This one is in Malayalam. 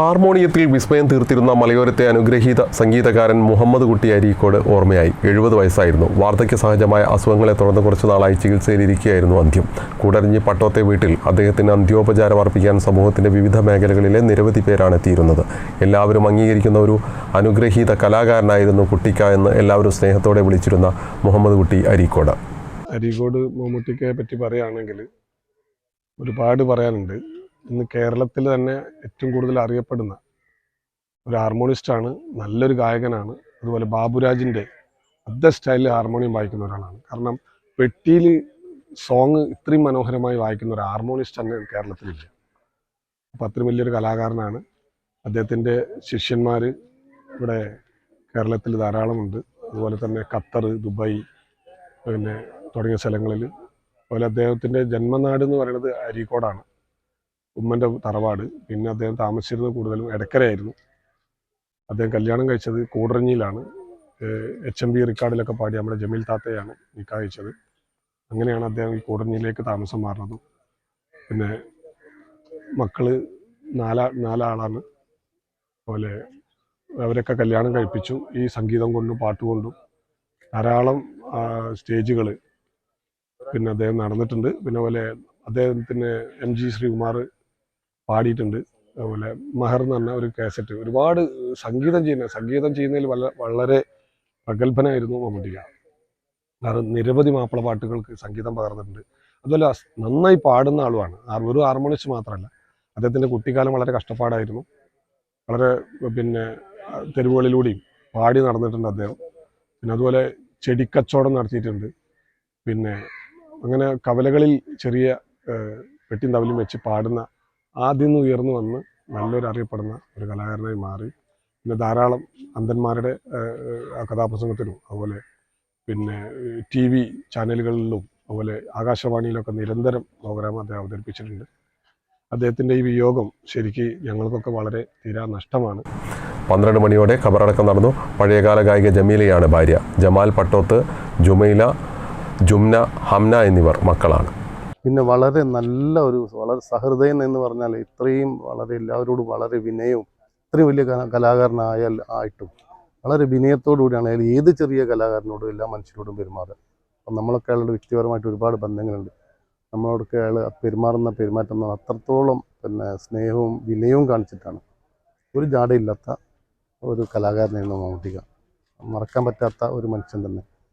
ഹാർമോണിയത്തിൽ വിസ്മയം തീർത്തിരുന്ന മലയോരത്തെ അനുഗ്രഹീത സംഗീതകാരൻ മുഹമ്മദ് കുട്ടി അരീക്കോട് ഓർമ്മയായി. എഴുപത് വയസ്സായിരുന്നു. വാർദ്ധക്യ സഹജമായ അസുഖങ്ങളെ തുടർന്ന് കുറച്ചു നാളായി ചികിത്സയിലിരിക്കുകയായിരുന്നു അന്ത്യം. കൂടരഞ്ഞി പട്ടോത്തെ വീട്ടിൽ അദ്ദേഹത്തിന് അന്ത്യോപചാരം അർപ്പിക്കാൻ സമൂഹത്തിന്റെ വിവിധ മേഖലകളിലെ നിരവധി പേരാണ് എത്തിയിരുന്നത്. എല്ലാവരും അംഗീകരിക്കുന്ന ഒരു അനുഗ്രഹീത കലാകാരനായിരുന്നു കുട്ടിക്ക എന്ന് എല്ലാവരും സ്നേഹത്തോടെ വിളിച്ചിരുന്ന മുഹമ്മദ് കുട്ടി അരീക്കോട്. അരീക്കോട് മമ്മൂട്ടിക്കയെ പറ്റി പറയുകയാണെങ്കിൽ ഒരുപാട് പറയാനുണ്ട്. ഇന്ന് കേരളത്തിൽ തന്നെ ഏറ്റവും കൂടുതൽ അറിയപ്പെടുന്ന ഒരു ഹാർമോണിസ്റ്റാണ് നല്ലൊരു ഗായകനാണ്. അതുപോലെ ബാബുരാജിന്റെ അദ്ധ സ്റ്റൈലിൽ ഹാർമോണിയം വായിക്കുന്ന ഒരാളാണ്. കാരണം പെട്ടിയിൽ സോങ് ഇത്രയും മനോഹരമായി വായിക്കുന്ന ഒരു ഹാർമോണിസ്റ്റ് തന്നെ കേരളത്തിലില്ല. അപ്പം അത്രയും വലിയൊരു കലാകാരനാണ്. അദ്ദേഹത്തിന്റെ ശിഷ്യന്മാർ ഇവിടെ കേരളത്തിൽ ധാരാളമുണ്ട്. അതുപോലെ തന്നെ ഖത്തർ ദുബായ് പിന്നെ തുടങ്ങിയ സ്ഥലങ്ങളിൽ. അതുപോലെ അദ്ദേഹത്തിന്റെ ജന്മനാട് എന്ന് പറയുന്നത് അരീക്കോടാണ്. ഉമ്മന്റെ തറവാട്. പിന്നെ അദ്ദേഹം താമസിച്ചിരുന്നത് കൂടുതലും എടക്കരയായിരുന്നു. അദ്ദേഹം കല്യാണം കഴിച്ചത് കൂടറഞ്ഞിയിലാണ് എച്ച് എം ബി റിക്കാർഡിലൊക്കെ പാടി നമ്മുടെ ജമീൽ താത്തയാണ് നിക്കാ കഴിച്ചത്. അങ്ങനെയാണ് അദ്ദേഹം ഈ കൂടറഞ്ഞിയിലേക്ക് താമസം മാറുന്നത്. പിന്നെ മക്കൾ നാലാ നാലാളാണ്. അതുപോലെ അവരൊക്കെ കല്യാണം കഴിപ്പിച്ചു. ഈ സംഗീതം കൊണ്ടും പാട്ടുകൊണ്ടും ധാരാളം സ്റ്റേജുകൾ പിന്നെ അദ്ദേഹം നടന്നിട്ടുണ്ട്. പിന്നെ പോലെ അദ്ദേഹത്തിന് എം ജി ശ്രീകുമാർ പാടിയിട്ടുണ്ട്. അതുപോലെ മഹർ എന്ന് പറഞ്ഞ ഒരു കാസറ്റ്. ഒരുപാട് സംഗീതം ചെയ്യുന്ന സംഗീതം ചെയ്യുന്നതിൽ വളരെ പ്രഗത്ഭനായിരുന്നു മമ്മൂട്ടിക. കാരണം നിരവധി മാപ്പിള പാട്ടുകൾക്ക് സംഗീതം പകർന്നിട്ടുണ്ട്. അതുപോലെ നന്നായി പാടുന്ന ആളുമാണ്. ഒരു ഹാർമോണിസ്റ്റ് മാത്രമല്ല. അദ്ദേഹത്തിന്റെ കുട്ടിക്കാലം വളരെ കഷ്ടപ്പാടായിരുന്നു. വളരെ പിന്നെ തെരുവുകളിലൂടെയും പാടി നടന്നിട്ടുണ്ട് അദ്ദേഹം. പിന്നെ അതുപോലെ ചെടിക്കച്ചവടം നടത്തിയിട്ടുണ്ട്. പിന്നെ അങ്ങനെ കവലകളിൽ ചെറിയ പെട്ടിയും തവലും വെച്ച് പാടുന്ന ആദ്യം ഉയർന്നു വന്ന് നല്ലൊരു അറിയപ്പെടുന്ന ഒരു കലാകാരനായി മാറി. പിന്നെ ധാരാളം അന്ധന്മാരുടെ കഥാപ്രസംഗത്തിനും അതുപോലെ പിന്നെ ടി വി ചാനലുകളിലും അതുപോലെ ആകാശവാണിയിലൊക്കെ നിരന്തരം പ്രോഗ്രാം അദ്ദേഹം അവതരിപ്പിച്ചിട്ടുണ്ട്. അദ്ദേഹത്തിന്റെ ഈ വിയോഗം ശരിക്ക് ഞങ്ങൾക്കൊക്കെ വളരെ തീരാ നഷ്ടമാണ്. പന്ത്രണ്ട് മണിയോടെ ഖബറടക്കം നടന്നു. പഴയകാല ഗായിക ജമീലയാണ് ഭാര്യ. ജമാൽ പട്ടോത്ത് ജുമൈല ജുംന ഹംന എന്നിവർ മക്കളാണ്. പിന്നെ വളരെ നല്ല ഒരു വളരെ സഹൃദയൻ എന്ന് പറഞ്ഞാൽ ഇത്രയും വളരെ എല്ലാവരോടും വളരെ വിനയവും ഇത്രയും വലിയ കലാ കലാകാരനായാൽ ആയിട്ടും വളരെ വിനയത്തോടു കൂടിയാണ് അയാൾ ഏത് ചെറിയ കലാകാരനോടും എല്ലാ മനുഷ്യരോടും പെരുമാറുക. അപ്പം നമ്മളൊക്കെ അയാളുടെ വ്യക്തിപരമായിട്ട് ഒരുപാട് ബന്ധങ്ങളുണ്ട്. നമ്മളോടൊക്കെ അയാൾ പെരുമാറുന്ന പെരുമാറ്റം അത്രത്തോളം പിന്നെ സ്നേഹവും വിനയവും കാണിച്ചിട്ടാണ്. ഒരു ജാടയില്ലാത്ത ഒരു കലാകാരനായിരുന്നു മമ്മൂട്ടിക. മറക്കാൻ പറ്റാത്ത ഒരു മനുഷ്യൻ തന്നെ.